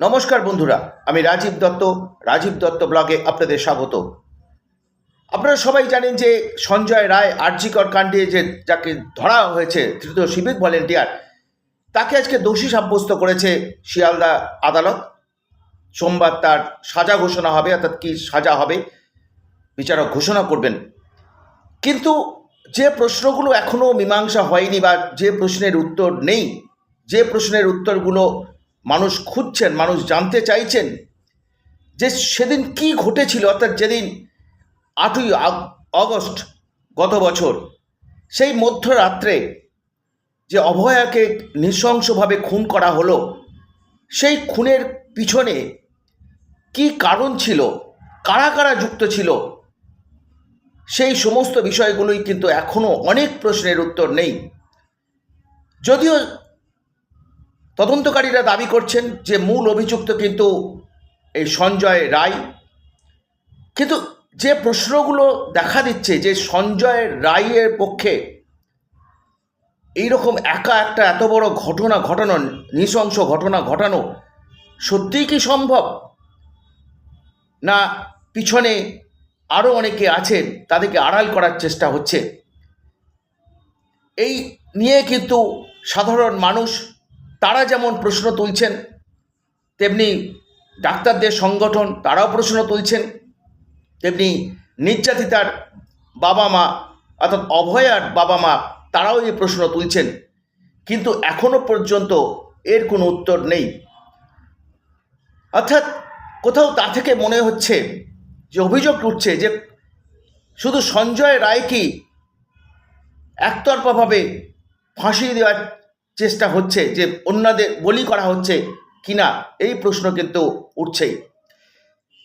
নমস্কার বন্ধুরা, আমি রাজীব দত্ত রাজীব দত্ত ব্লগে আপনাদের স্বাগত। আপনারা সবাই জানেন যে সঞ্জয় রায় আরজিকর কাণ্ডে যে যাকে ধরা হয়েছে তৃতীয় সিভিক ভলেন্টিয়ার, তাকে আজকে দোষী সাব্যস্ত করেছে শিয়ালদা আদালত। সোমবার তার সাজা ঘোষণা হবে, অর্থাৎ কি সাজা হবে, বিচারক ঘোষণা করবেন। কিন্তু যে প্রশ্নগুলো এখনও মীমাংসা হয়নি বা যে প্রশ্নের উত্তর নেই, যে প্রশ্নের উত্তরগুলো মানুষ খুঁজছেন, মানুষ জানতে চাইছেন যে সেদিন কি ঘটেছিল, অর্থাৎ যেদিন আটই অগস্ট গত বছর, সেই মধ্যরাত্রে যে অভয়াকে নৃশংসভাবে খুন করা হলো, সেই খুনের পিছনে কি কারণ ছিল, কারা কারা যুক্ত ছিল, সেই সমস্ত বিষয়গুলোই কিন্তু এখনও অনেক প্রশ্নের উত্তর নেই। যদিও তদন্তকারীরা দাবি করছেন যে মূল অভিযুক্ত কিন্তু এই সঞ্জয় রায়। কিন্তু যে প্রশ্নগুলো দেখা দিচ্ছে যে সঞ্জয় রায়ের পক্ষে এইরকম একা একটা এত বড় ঘটনা ঘটানো, নৃশংস ঘটনা ঘটানো সত্যিই কি সম্ভব? না, পিছনে আরও অনেকে আছেন, তাদেরকে আড়াল করার চেষ্টা হচ্ছে। এই নিয়ে কিন্তু সাধারণ মানুষ তারা যেমন প্রশ্ন তুলছেন, তেমনি ডাক্তারদের সংগঠন তারাও প্রশ্ন তুলছেন, তেমনি নির্যাতিতার বাবা মা অর্থাৎ অভয়ার বাবা মা তারাও এই প্রশ্ন তুলছেন। কিন্তু এখনও পর্যন্ত এর কোনো উত্তর নেই। অর্থাৎ কোথাও তা থেকে মনে হচ্ছে যে, অভিযোগ উঠছে যে, শুধু সঞ্জয় রায় কি একতরফাভাবে ফাঁসি দেওয়ার চেষ্টা হচ্ছে যে অন্যদের বলি করা হচ্ছে কিনা, এই প্রশ্ন কিন্তু উঠছেই।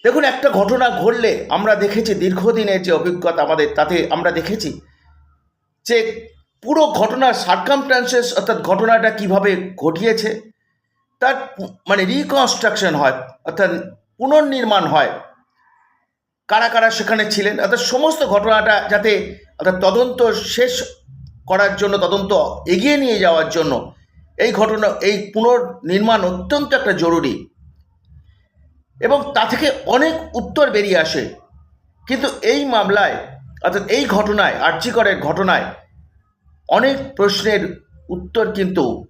দেখুন, একটা ঘটনা ঘটলে আমরা দেখেছি দীর্ঘদিনের যে অভিজ্ঞতা আমাদের, তাতে আমরা দেখেছি যে পুরো ঘটনার সার্কামস্টান্সেস অর্থাৎ ঘটনাটা কীভাবে ঘটিয়েছে, তার মানে রিকনস্ট্রাকশন হয়, অর্থাৎ পুনর্নির্মাণ হয়। কারা কারা সেখানে ছিলেন, অর্থাৎ সমস্ত ঘটনাটা যাতে, অর্থাৎ তদন্ত শেষ করার জন্য, তদন্ত এগিয়ে নিয়ে যাওয়ার জন্য এই ঘটনা, এই পুনর্নির্মাণ অত্যন্ত একটা জরুরি। এবং তা থেকে অনেক উত্তর বেরিয়ে আসে। কিন্তু এই মামলায়, অর্থাৎ এই ঘটনায় আর্যিকরের ঘটনায় অনেক প্রশ্নের উত্তর কিন্তু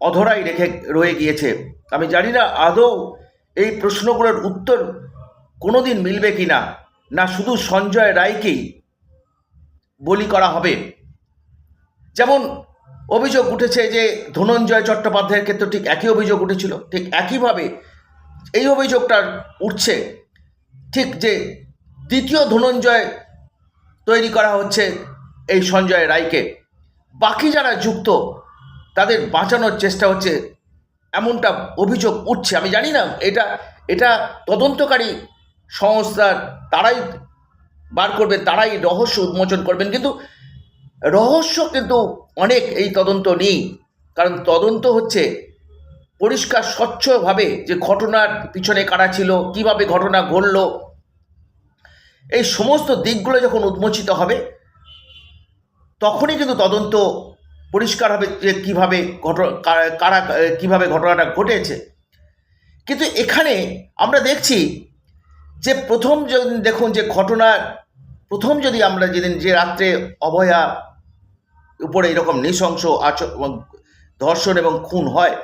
অধরাই রেখে রয়ে গিয়েছে। আমি জানি না আদৌ এই প্রশ্নগুলোর উত্তর কোনোদিন মিলবে কি না না শুধু সঞ্জয় রায়কেই বলি করা হবে। যেমন অভিযোগ উঠেছে যে ধনঞ্জয় চট্টোপাধ্যায়ের ক্ষেত্রে ঠিক একই অভিযোগ উঠেছিল, ঠিক একইভাবে এই অভিযোগটা উঠছে ঠিক যে দ্বিতীয় ধনঞ্জয় তৈরি করা হচ্ছে এই সঞ্জয় রায়কে। বাকি যারা যুক্ত, তাদের বাঁচানোর চেষ্টা হচ্ছে এমনটা অভিযোগ উঠছে। আমি জানি না, এটা এটা তদন্তকারী সংস্থার, তারাই বার করবেন তারাই রহস্য উন্মোচন করবেন, কিন্তু রহস্য কিন্তু অনেক এই তদন্ত নেই। কারণ তদন্ত হচ্ছে পরিষ্কার, স্বচ্ছভাবে যে ঘটনার পিছনে কারা ছিল, কীভাবে ঘটনা ঘটল, এই সমস্ত দিকগুলো যখন উন্মোচিত হবে, তখনই কিন্তু তদন্ত পরিষ্কার হবে যে কীভাবে ঘট, কারা- কীভাবে ঘটনাটা ঘটেছে। কিন্তু এখানে আমরা দেখছি যে প্রথম দেখুন যে ঘটনার, প্রথম যদি আমরা যেদিন যে রাত্রে অভয়া উপরে এরকম নৃশংস আচ ধর্ষণ এবং খুন হয়।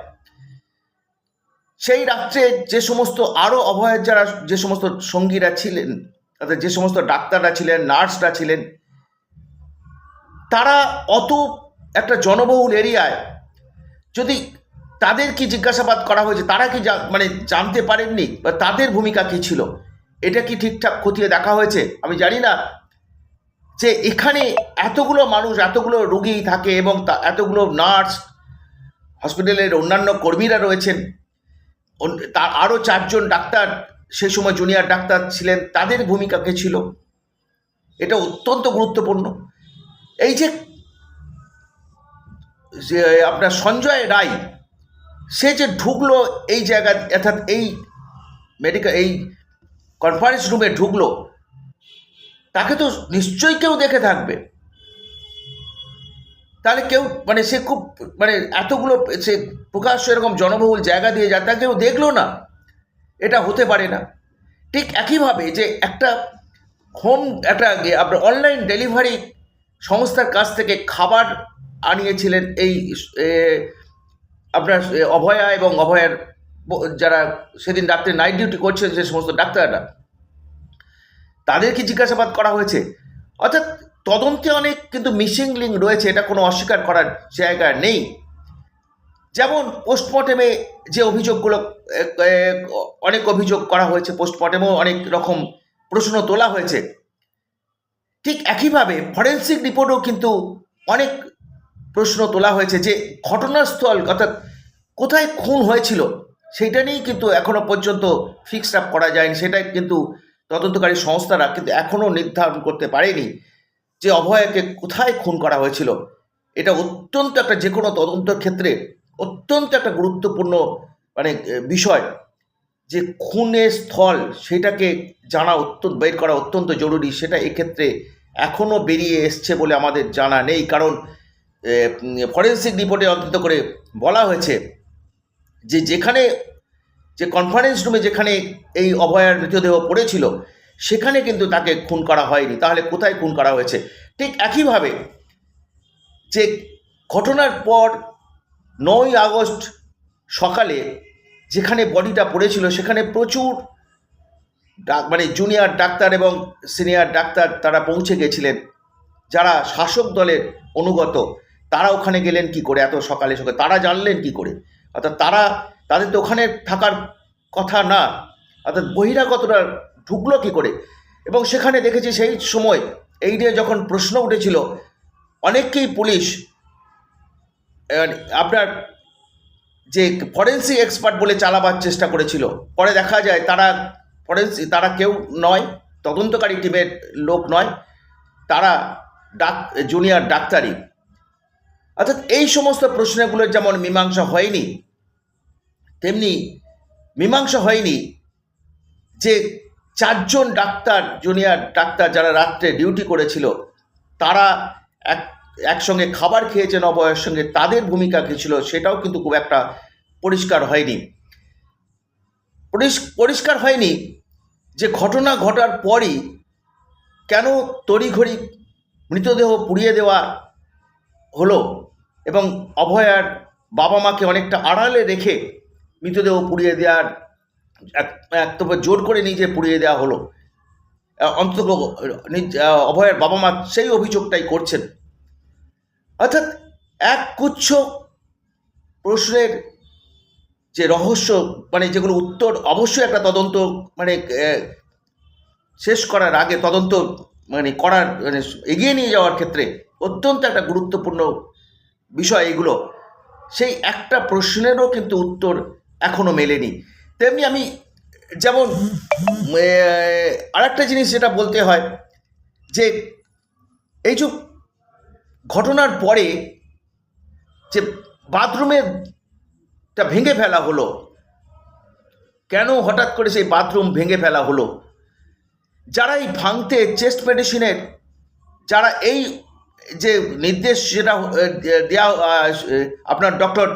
সেই রাত্রে যে সমস্ত আরও অভয়ের যারা, যে সমস্ত সঙ্গীরা ছিলেন, তাদের যে সমস্ত ডাক্তাররা ছিলেন, নার্সরা ছিলেন, তারা অত একটা জনবহুল এরিয়ায় যদি তাদের কি জিজ্ঞাসাবাদ করা হয়েছে, তারা কি মানে জানতে পারেননি? বা তাদের ভূমিকা কি ছিল? এটা কি ঠিকঠাক খতিয়ে দেখা হয়েছে? আমি জানি না। যে এখানে এতগুলো মানুষ, এতগুলো রুগী থাকে এবং তা- এতগুলো নার্স, হসপিটালের অন্যান্য কর্মীরা রয়েছেন। তার আরও চারজন ডাক্তার সেই সময় জুনিয়র ডাক্তার ছিলেন। তাদের ভূমিকা কে ছিল? এটা অত্যন্ত গুরুত্বপূর্ণ। এই যে যে আপনার সঞ্জয় রায়, সে যে ঢুকলো এই জায়গা, অর্থাৎ এই মেডিকেল এই কনফারেন্স রুমে ঢুকলো তাকে তো নিশ্চয়ই কেউ দেখে থাকবে। তাহলে কেউ মানে সে খুব মানে এতগুলো, সে প্রকাশ্য এরকম জনবহুল জায়গা দিয়ে যায় তা কেউ দেখল না। এটা হতে পারে না। ঠিক একইভাবে যে একটা হোম, একটা আপনার অনলাইন ডেলিভারি সংস্থার কাছ থেকে খাবার আনিয়েছিলেন এই আপনার অভয়া এবং অভয়ার যারা সেদিন ডাক্তার নাইট ডিউটি করছেন, সে সমস্ত ডাক্তাররা। তাদেরকে জিজ্ঞাসাবাদ করা হয়েছে। অর্থাৎ তদন্তে অনেক কিন্তু মিসিং লিঙ্ক রয়েছে, এটা কোনো অস্বীকার করার জায়গা নেই। যেমন পোস্টমর্টেমে যে অভিযোগগুলো অনেক অভিযোগ করা হয়েছে পোস্টমর্টেমেও অনেক রকম প্রশ্ন তোলা হয়েছে। ঠিক একইভাবে ফরেন্সিক রিপোর্টও কিন্তু অনেক প্রশ্ন তোলা হয়েছে যে ঘটনাস্থল, অর্থাৎ কোথায় খুন হয়েছিল, সেটা নিয়েই কিন্তু এখনও পর্যন্ত ফিক্সড আপ করা যায়নি, সেটাই কিন্তু তদন্তকারী সংস্থারা কিন্তু এখনও নির্ধারণ করতে পারেনি যে অভয়াকে কোথায় খুন করা হয়েছিল। এটা অত্যন্ত একটা যে কোনো তদন্তের ক্ষেত্রে অত্যন্ত একটা গুরুত্বপূর্ণ মানে বিষয় যে খুনের স্থল সেটাকে জানা অত্যন্ত, বের করা অত্যন্ত জরুরি। সেটা এক্ষেত্রে এখনও বেরিয়ে এসছে বলে আমাদের জানা নেই। কারণ ফরেন্সিক রিপোর্টে অন্তত করে বলা হয়েছে যে যেখানে যে কনফারেন্স রুমে যেখানে এই অভয়ার মৃতদেহ পড়েছিল, সেখানে কিন্তু তাকে খুন করা হয়নি। তাহলে কোথায় খুন করা হয়েছে? ঠিক একইভাবে যে ঘটনার পর নয় আগস্ট সকালে যেখানে বডিটা পড়েছিল, সেখানে প্রচুর মানে জুনিয়র ডাক্তার এবং সিনিয়র ডাক্তার তারা পৌঁছে গেছিলেন। যারা শাসক দলের অনুগত, তারা ওখানে গেলেন কি করে? এত সকালে সকালে তারা জানলেন কি করে? অর্থাৎ তারা তাদের তো ওখানে থাকার কথা না। অর্থাৎ বহিরাগতরা ঢুকলো কী করে? এবং সেখানে দেখেছি সেই সময় এই নিয়ে যখন প্রশ্ন উঠেছিল, অনেককেই পুলিশ আপনার যে ফরেন্সিক এক্সপার্ট বলে চালাবার চেষ্টা করেছিল, পরে দেখা যায় তারা ফরেন্সিক তারা কেউ নয়, তদন্তকারী টিমের লোক নয়, তারা ডাক, জুনিয়র ডাক্তারই। অর্থাৎ এই সমস্ত প্রশ্নগুলোর যেমন মীমাংসা হয়নি তেমনি মীমাংসা হয়নি যে চারজন ডাক্তার জুনিয়র ডাক্তার যারা রাত্রে ডিউটি করেছিল, তারা এক, একসঙ্গে খাবার খেয়েছেন অভয়ের সঙ্গে, তাদের ভূমিকা কী ছিল সেটাও কিন্তু খুব একটা পরিষ্কার হয়নি। পরিষ্কার হয়নি যে ঘটনা ঘটার পরই কেন তড়িঘড়ি মৃতদেহ পুড়িয়ে দেওয়া হলো এবং অভয়ার বাবা মাকে অনেকটা আড়ালে রেখে মৃতদেহ পুড়িয়ে দেওয়ার এক এক তো জোর করে নিজে পুড়িয়ে দেওয়া হলো। অন্তত অভয়ের বাবা মা সেই অভিযোগটাই করছেন। অর্থাৎ এক গুচ্ছ প্রশ্নের যে রহস্য মানে যেগুলো উত্তর অবশ্যই একটা তদন্ত মানে শেষ করার আগে তদন্ত মানে করার মানে এগিয়ে নিয়ে যাওয়ার ক্ষেত্রে অত্যন্ত একটা গুরুত্বপূর্ণ বিষয় এগুলো। সেই একটা প্রশ্নেরও কিন্তু উত্তর এখনও মেলেনি। তেমনি আমি যেমন আর একটা জিনিস যেটা বলতে হয়, যে এই যে ঘটনার পরে যে বাথরুমেরটা ভেঙে ফেলা হলো, কেন হঠাৎ করে সেই বাথরুম ভেঙে ফেলা হলো? যারা এই ভাঙতে চেস্ট মেডিসিনের, যারা এই যে নির্দেশ যেটা দেওয়া আপনার ডক্টর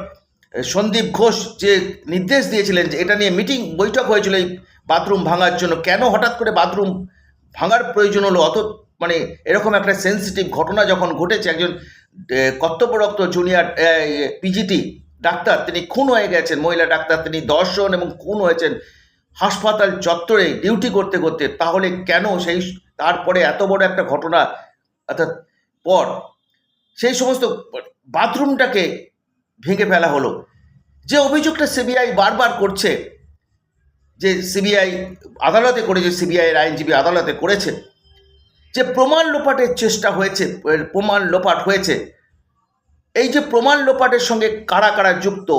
সন্দীপ ঘোষ যে নির্দেশ দিয়েছিলেন যে এটা নিয়ে মিটিং, বৈঠক হয়েছিল এই বাথরুম ভাঙার জন্য। কেন হঠাৎ করে বাথরুম ভাঙার প্রয়োজন হলো? অত মানে এরকম একটা সেন্সিটিভ ঘটনা যখন ঘটেছে, একজন কর্তব্যরক্ত জুনিয়র পিজিটি ডাক্তার, তিনি খুন হয়ে গেছেন, মহিলা ডাক্তার, তিনি দর্শন এবং খুন হয়েছেন হাসপাতাল চত্বরে ডিউটি করতে করতে। তাহলে কেন সেই, তারপরে এত বড় একটা ঘটনা, অর্থাৎ পর সেই সমস্ত বাথরুমটাকে ভেঙে ফেলা হলো। যে অভিযোগটা সিবিআই বারবার করছে, যে সিবিআই আদালতে করেছে সিবিআইয়ের আইনজীবী আদালতে করেছে, যে প্রমাণ লোপাটের চেষ্টা হয়েছে প্রমাণ লোপাট হয়েছে, এই যে প্রমাণ লোপাটের সঙ্গে কারা কারা যুক্ত,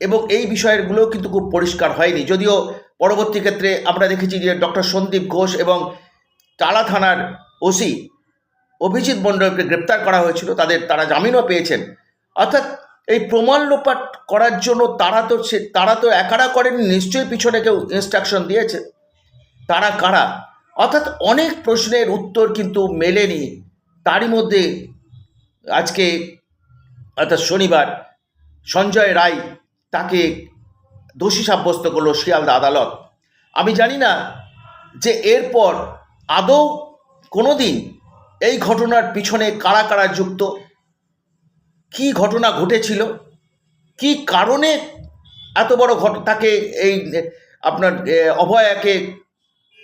এবং এই বিষয়গুলো কিন্তু খুব পরিষ্কার হয়নি। যদিও পরবর্তী ক্ষেত্রে আমরা দেখেছি যে ডক্টর সন্দীপ ঘোষ এবং টালা থানার ওসি অভিজিৎ মণ্ডলকে গ্রেপ্তার করা হয়েছিল, তাদের, তারা জামিনও পেয়েছেন। অর্থাৎ এই প্রমাণ লোপাট করার জন্য তারা তো সে, তারা তো একারা করেনি, নিশ্চয়ই পিছনে কেউ ইনস্ট্রাকশন দিয়েছে। তারা কারা? অর্থাৎ অনেক প্রশ্নের উত্তর কিন্তু মেলেনি। তারই মধ্যে আজকে, অর্থাৎ শনিবার, সঞ্জয় রায় তাকে দোষী সাব্যস্ত করল শিয়ালদা আদালত। আমি জানি না যে এরপর আদৌ কোনো দিন এই ঘটনার পিছনে কারা কারা যুক্ত। কি ঘটনা ঘটেছিল? কি কারণে এত বড় ঘট, তাকে এই, আপনার অভয়াকে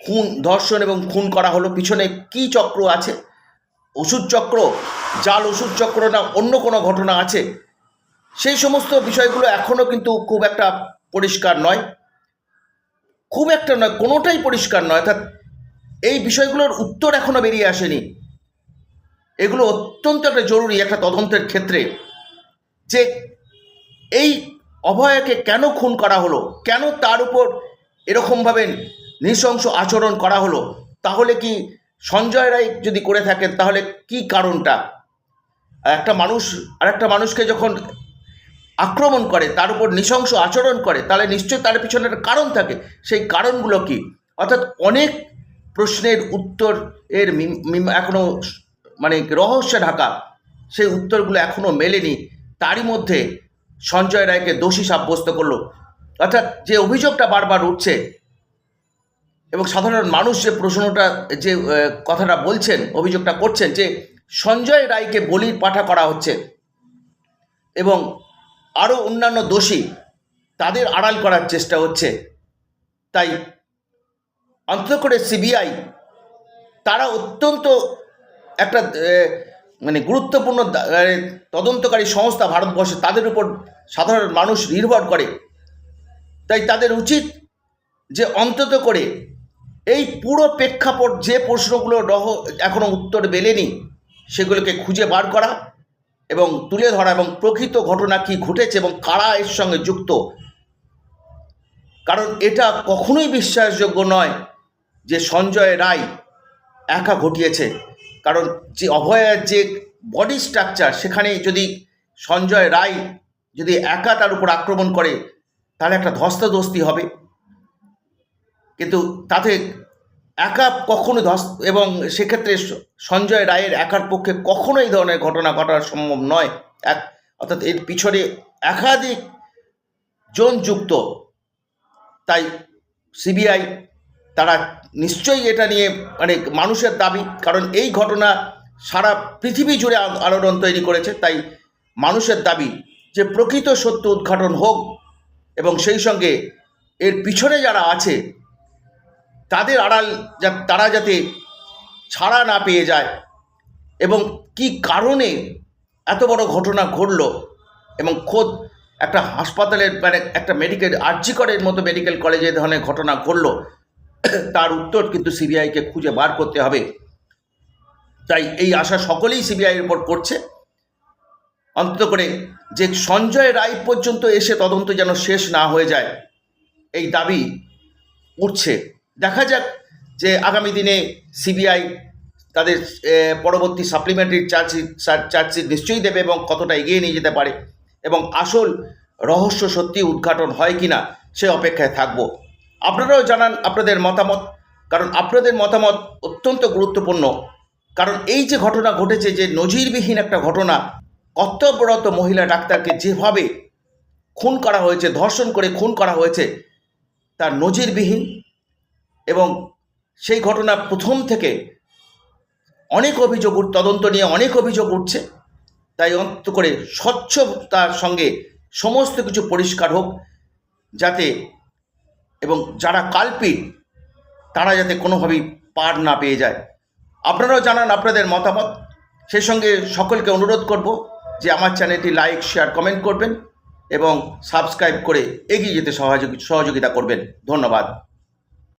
খুন, ধর্ষণ এবং খুন করা হলো? পিছনে কি চক্র আছে? ওষুধ চক্র? জাল ওষুধ চক্র না অন্য কোনো ঘটনা আছে? সেই সমস্ত বিষয়গুলো এখনও কিন্তু খুব একটা পরিষ্কার নয়। খুব একটা নয়, কোনোটাই পরিষ্কার নয়। অর্থাৎ এই বিষয়গুলোর উত্তর এখনও বেরিয়ে আসেনি। এগুলো অত্যন্ত একটা জরুরি একটা তদন্তের ক্ষেত্রে যে এই অভয়াকে কেন খুন করা হলো, কেন তার উপর এরকমভাবে নৃশংস আচরণ করা হলো, তাহলে কি সঞ্জয় রায় যদি করে থাকেন, তাহলে কি কারণটা? একটা মানুষ, আর একটা মানুষকে যখন আক্রমণ করে, তার উপর নৃশংস আচরণ করে, তাহলে নিশ্চয়ই তার পিছনে একটা কারণ থাকে। সেই কারণগুলো কি? অর্থাৎ অনেক প্রশ্নের উত্তর এর মিম- মিম- এখনও মানে রহস্যে ঢাকা, সেই উত্তরগুলো এখনও মেলেনি। তারই মধ্যে সঞ্জয় রায়কে দোষী সাব্যস্ত করল। অর্থাৎ যে অভিযোগটা বারবার উঠছে এবং সাধারণ মানুষ যে প্রশ্নটা, যে কথাটা বলছেন, অভিযোগটা করছেন যে সঞ্জয় রায়কে বলির পাঠা করা হচ্ছে এবং আরও অন্যান্য দোষী তাদের আড়াল করার চেষ্টা হচ্ছে। তাই অন্তত করে সিবিআই, তারা অত্যন্ত একটা মানে গুরুত্বপূর্ণ তদন্তকারী সংস্থা ভারতবর্ষে তাদের উপর সাধারণ মানুষ নির্ভর করে। তাই তাদের উচিত যে অন্তত করে এই পুরো প্রেক্ষাপট, যে প্রশ্নগুলো রহ এখনও উত্তর মেলেনি, সেগুলোকে খুঁজে বার করা এবং তুলে ধরা এবং প্রকৃত ঘটনা কি ঘটেছে এবং কারা এর সঙ্গে যুক্ত। কারণ এটা কখনোই বিশ্বাসযোগ্য নয় যে সঞ্জয় রায় একা ঘটিয়েছে। কারণ যে অভয়ের যে বডি স্ট্রাকচার সেখানে যদি সঞ্জয় রায় যদি একা তার উপর আক্রমণ করে, তাহলে একটা ধস্তাধস্তি হবে। কিন্তু তাতে একা কখনো ধস, এবং সেক্ষেত্রে সঞ্জয় রায়ের একার পক্ষে কখনো এই ধরনের ঘটনা ঘটা সম্ভব নয়। এক, অর্থাৎ এর পিছনে একাধিক জন যুক্ত। তাই সিবিআই তারা নিশ্চয়ই এটা নিয়ে মানে মানুষের দাবি, কারণ এই ঘটনা সারা পৃথিবী জুড়ে আলোড়ন তৈরি করেছে, তাই মানুষের দাবি যে প্রকৃত সত্য উদ্ঘাটন হোক এবং সেই সঙ্গে এর পিছনে যারা আছে, তাদের আড়াল যা- তারা যাতে ছাড়া না পেয়ে যায় এবং কি কারণে এত বড় ঘটনা ঘটলো এবং খোদ একটা হাসপাতালের মানে একটা মেডিকেল আর্জিকরের মতো মেডিকেল কলেজে ধরনের ঘটনা ঘটলো তার উত্তর কিন্তু সিবিআইকে খুঁজে বার করতে হবে। তাই এই আশা সকলেই সিবিআইয়ের উপর করছে। অন্তত করে যে সঞ্জয় রায় পর্যন্ত এসে তদন্ত যেন শেষ না হয়ে যায়, এই দাবি উঠছে। দেখা যাক যে আগামী দিনে সিবিআই তাদের পরবর্তী সাপ্লিমেন্টারি চার্জশিট চার্জশিট নিশ্চয়ই দেবে এবং কতটা এগিয়ে নিয়ে যেতে পারে এবং আসল রহস্য সত্যি উদ্ঘাটন হয় কি না সে অপেক্ষায় থাকব। আপনারাও জানান আপনাদের মতামত, কারণ আপনাদের মতামত অত্যন্ত গুরুত্বপূর্ণ। কারণ এই যে ঘটনা ঘটেছে, যে নজিরবিহীন একটা ঘটনা, কর্তব্যরত মহিলা ডাক্তারকে যেভাবে খুন করা হয়েছে, ধর্ষণ করে খুন করা হয়েছে, তার নজিরবিহীন এবং সেই ঘটনা প্রথম থেকে অনেক অভিযোগ তদন্ত নিয়ে অনেক অভিযোগ উঠছে। তাই অন্ত করে স্বচ্ছতার সঙ্গে সমস্ত কিছু পরিষ্কার হোক, যাতে এবং যারা কাল্পিক তারা যাতে কোনোভাবেই পার না পেয়ে যায়। আপনারাও জানান আপনাদের মতামত। সেই সঙ্গে সকলকে অনুরোধ করব যে আমার চ্যানেলটি লাইক, শেয়ার, কমেন্ট করবেন এবং সাবস্ক্রাইব করে এগিয়ে যেতে সহযোগী, সহযোগিতা করবেন। ধন্যবাদ।